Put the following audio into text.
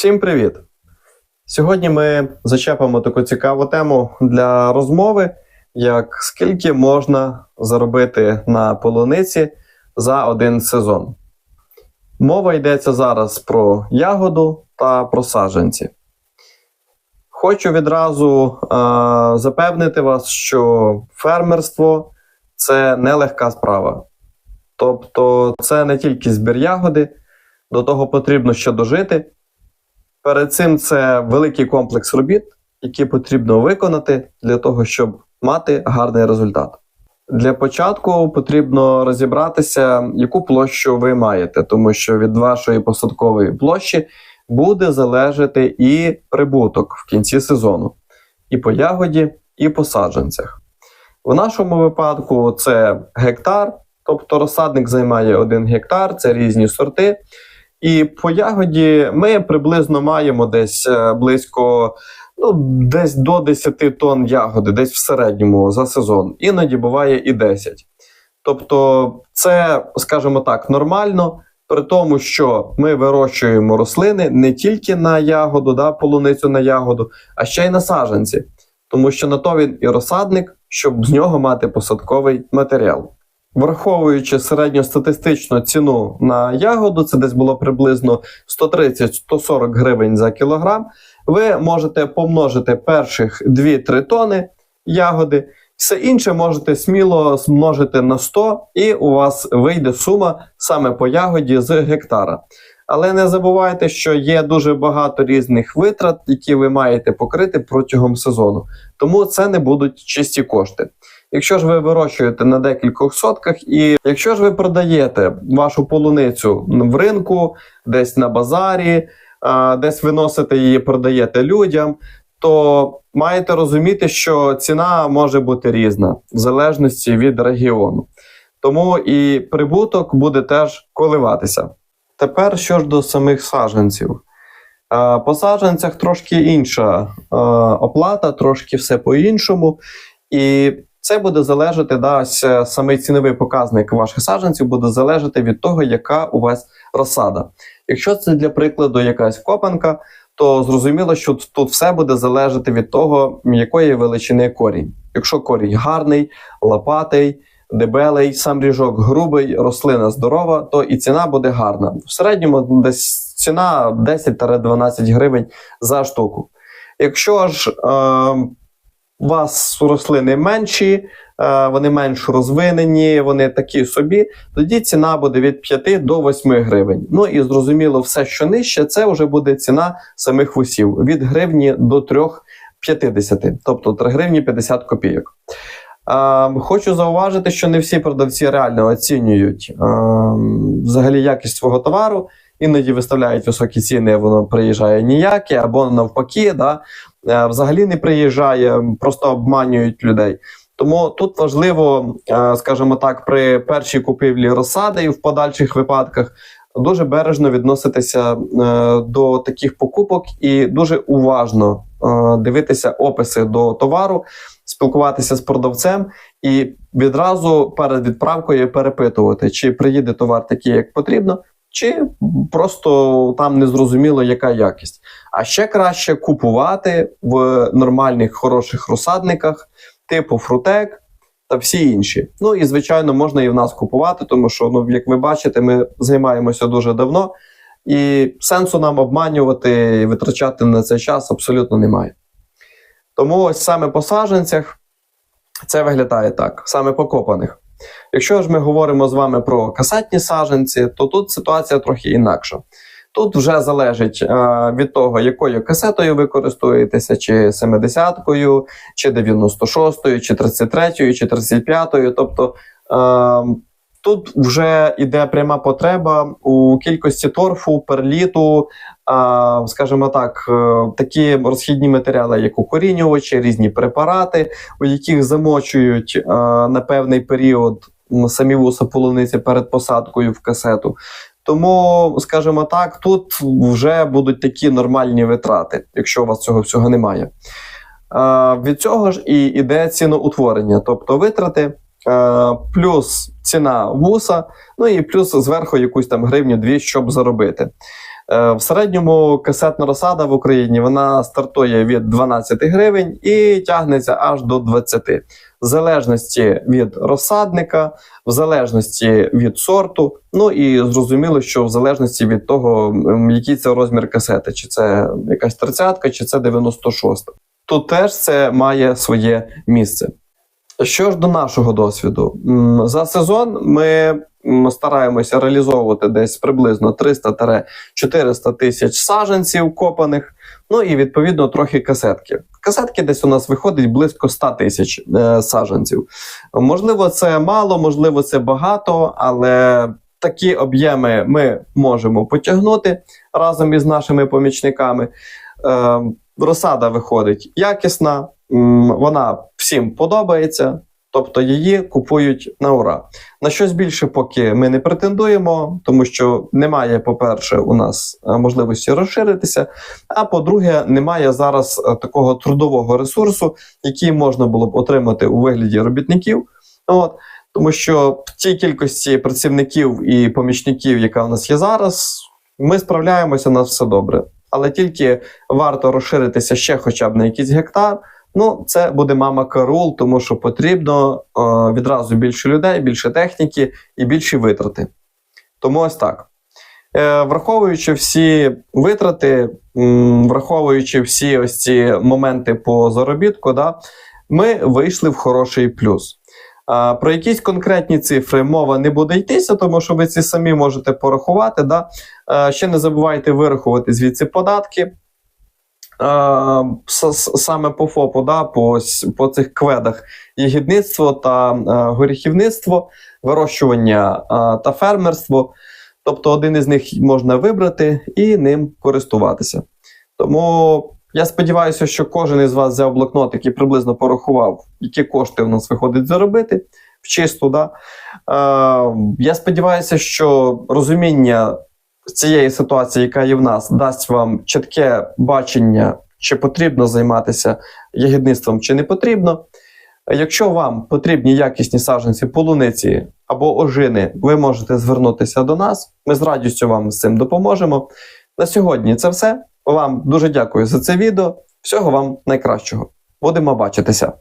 Всім привіт! Сьогодні ми зачепимо таку цікаву тему для розмови, як скільки можна заробити на полуниці за один сезон. Мова йдеться зараз про ягоду та про саджанці. Хочу відразу е, запевнити вас, що фермерство це нелегка справа. Тобто, це не тільки збір ягоди, до того потрібно ще дожити. Перед цим це великий комплекс робіт, які потрібно виконати для того, щоб мати гарний результат. Для початку потрібно розібратися, яку площу ви маєте, тому що від вашої посадкової площі буде залежати і прибуток в кінці сезону, і по ягоді, і по саджанцях. В нашому випадку це гектар, тобто розсадник займає 1 гектар, це різні сорти. І по ягоді ми приблизно маємо десь е, близько ну, десь до 10 тонн ягоди, десь в середньому за сезон. Іноді буває і 10. Тобто, це, скажімо так, нормально, при тому, що ми вирощуємо рослини не тільки на ягоду, да, полуницю на ягоду, а ще й на саджанці. Тому що на то він і розсадник, щоб з нього мати посадковий матеріал. Враховуючи середньостатистичну ціну на ягоду, це десь було приблизно 130-140 гривень за кілограм. Ви можете помножити перших 2-3 тони ягоди, все інше можете сміло змножити на 100, і у вас вийде сума саме по ягоді з гектара. Але не забувайте, що є дуже багато різних витрат, які ви маєте покрити протягом сезону. Тому це не будуть чисті кошти. Якщо ж ви вирощуєте на декількох сотках, і якщо ж ви продаєте вашу полуницю в ринку, десь на базарі, десь виносите її, продаєте людям, то маєте розуміти, що ціна може бути різна в залежності від регіону. Тому і прибуток буде теж коливатися. Тепер що ж до самих саджанців. По саджанцях трошки інша оплата, трошки все по-іншому. І це буде залежати, да, саме ціновий показник ваших саджанців буде залежати від того, яка у вас розсада. Якщо це для прикладу якась копанка, то зрозуміло, що тут все буде залежати від того, якої величини корінь. Якщо корінь гарний, лопатий, дебелий, сам ріжок грубий, рослина здорова, то і ціна буде гарна. В середньому десь ціна 10-12 гривень за штуку. Якщо ж е, у вас рослини менші, е, вони менш розвинені, вони такі собі, тоді ціна буде від 5 до 8 гривень. Ну і зрозуміло, все, що нижче, це вже буде ціна самих вусів від гривні до 3,50, тобто 3 гривні 50 копійок. Е, Хочу зауважити, що не всі продавці реально оцінюють е, взагалі якість свого товару. Іноді виставляють високі ціни, воно приїжджає ніяке, або навпаки, да, е, взагалі не приїжджає, просто обманюють людей. Тому тут важливо, е, скажімо так, при першій купівлі розсади і в подальших випадках дуже бережно відноситися е, до таких покупок і дуже уважно дивитися описи до товару, спілкуватися з продавцем і відразу перед відправкою перепитувати, чи приїде товар такий, як потрібно. Чи просто там не зрозуміло, яка якість. А ще краще купувати в нормальних хороших розсадниках, типу фрутек та всі інші. Ну і звичайно, можна і в нас купувати, тому що, ну, як ви бачите, ми займаємося дуже давно, і сенсу нам обманювати і витрачати на це час абсолютно немає. Тому ось саме по саджанцях це виглядає так, саме по копаних. Якщо ж ми говоримо з вами про касетні саджанці, то тут ситуація трохи інакша. Тут вже залежить е, від того, якою касетою ви користуєтеся, чи 70-кою, чи 96-ю, чи 33-ю, чи 35-ю. Тобто е, тут вже йде пряма потреба у кількості торфу, перліту, е, скажімо так, такі розхідні матеріали, як укорінювачі, різні препарати, у яких замочують е, на певний період самі вуса полуниці перед посадкою в касету. Тому, скажімо так, тут вже будуть такі нормальні витрати, якщо у вас цього всього немає. Е, від цього ж і йде ціноутворення, тобто витрати, е, плюс ціна вуса, ну і плюс зверху якусь там гривню-дві, щоб заробити. Е, В середньому касетна розсада в Україні вона стартує від 12 гривень і тягнеться аж до 20. В залежності від розсадника, в залежності від сорту, ну і зрозуміло, що в залежності від того, який це розмір касети, чи це якась 30 чи це 96. Тут теж це має своє місце. Що ж до нашого досвіду, за сезон ми стараємося реалізовувати десь приблизно 300-400 тисяч саджанців копаних, ну і відповідно трохи касетки. Касетки десь у нас виходить близько 100 тисяч е, саджанців. Можливо, це мало, можливо, це багато, але такі об'єми ми можемо потягнути разом із нашими помічниками. Е, розсада виходить якісна, вона всім подобається, тобто її купують на ура. На щось більше поки ми не претендуємо, тому що немає, по-перше, у нас е, можливості розширитися. А по-друге, немає зараз е, такого трудового ресурсу, який можна було б отримати у вигляді робітників. От. Тому що в тій кількості працівників і помічників, яка у нас є зараз, ми справляємося, у нас все добре. Але тільки варто розширитися ще хоча б на якийсь гектар. Ну, це буде мама карул, тому що потрібно е, відразу більше людей, більше техніки і більші витрати. Тому ось так. Е, враховуючи всі витрати, м, враховуючи всі ось ці моменти по заробітку, да, ми вийшли в хороший плюс. А, про якісь конкретні цифри мова не буде йтися, тому що ви ці самі можете порахувати. Да? Е, ще не забувайте вирахувати звідси податки. Е, саме по ФОПу, да, по, по цих кведах ягідництво та е, горіхівництво, вирощування е, та фермерство. Тобто один із них можна вибрати і ним користуватися. Тому я сподіваюся, що кожен із вас взяв блокнот, який приблизно порахував, які кошти у нас виходить заробити в чисту. Да? Е, я сподіваюся, що розуміння цієї ситуації, яка є в нас, дасть вам чітке бачення, чи потрібно займатися ягідництвом, чи не потрібно. Якщо вам потрібні якісні саджанці полуниці або ожини, ви можете звернутися до нас. Ми з радістю вам з цим допоможемо. На сьогодні це все. Вам дуже дякую за це відео. Всього вам найкращого. Будемо бачитися.